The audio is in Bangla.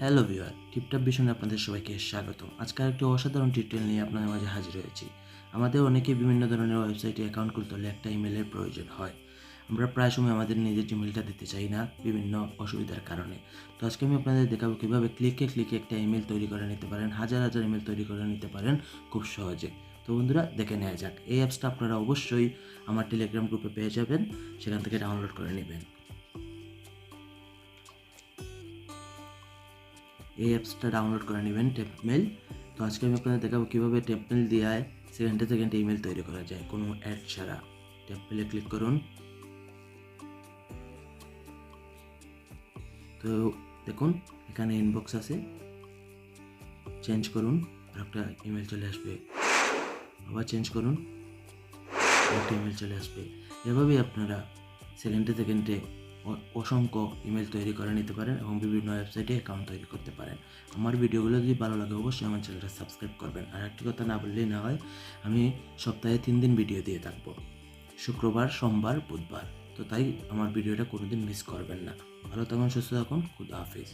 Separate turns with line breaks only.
হ্যালো ভিউয়ার টিপটপ ভিশনে আপনাদের সবাইকে স্বাগত। আজকে একটি অসাধারণ টিউটোরিয়াল নিয়ে আপনাদের মাঝে হাজির হয়েছি। আমাদের অনেকে বিভিন্ন ধরনের ওয়েবসাইটে অ্যাকাউন্ট খুলতে হলে একটা ইমেলের প্রয়োজন হয়। আমরা প্রায় সময় আমাদের নিজের ইমেলটা দিতে চাই না, বিভিন্ন অসুবিধার কারণে। তো আজকে আমি আপনাদের দেখাবো কীভাবে ক্লিকে ক্লিকে একটা ইমেল তৈরি করে নিতে পারেন, হাজার হাজার ইমেল তৈরি করে নিতে পারেন খুব সহজে। তো বন্ধুরা, দেখে নেওয়া যাক। এই অ্যাপসটা আপনারা অবশ্যই আমার টেলিগ্রাম গ্রুপে পেয়ে যাবেন। সেখান থেকে ডাউনলোড করে নেবেন। এই অ্যাপসটা ডাউনলোড করে নেবেন টেপমেল তো আজকে আমি আপনাদের দেখাবো কীভাবে টেপমেল দিয়ে সেকেন্ডে সেকেন্ডে ইমেল তৈরি করা যায়। কোনো অ্যাড ছাড়া। টেপমেলে ক্লিক করুন। তো দেখুন, এখানে ইনবক্স আছে। চেঞ্জ করুন। আর একটা ইমেল চলে আসবে। আবার চেঞ্জ করুন। ইমেল চলে আসবে। এভাবেই আপনারা সেকেন্ডে সেকেন্ডে অসংখ্য ইমেল তৈরি করে নিতে পারেন এবং বিভিন্ন ওয়েবসাইটে অ্যাকাউন্ট তৈরি করতে পারেন। আমার ভিডিওগুলো যদি ভালো লাগে, অবশ্যই আমার চ্যানেলটা সাবস্ক্রাইব করবেন। আর একটি কথা না বললেই না হয়, আমি সপ্তাহে তিন দিন ভিডিও দিয়ে থাকব। শুক্রবার, সোমবার, বুধবার। তো তাই আমার ভিডিওটা কোনোদিন মিস করবেন না। ভালো থাকুন, সুস্থ থাকুন। খুদা হাফিজ।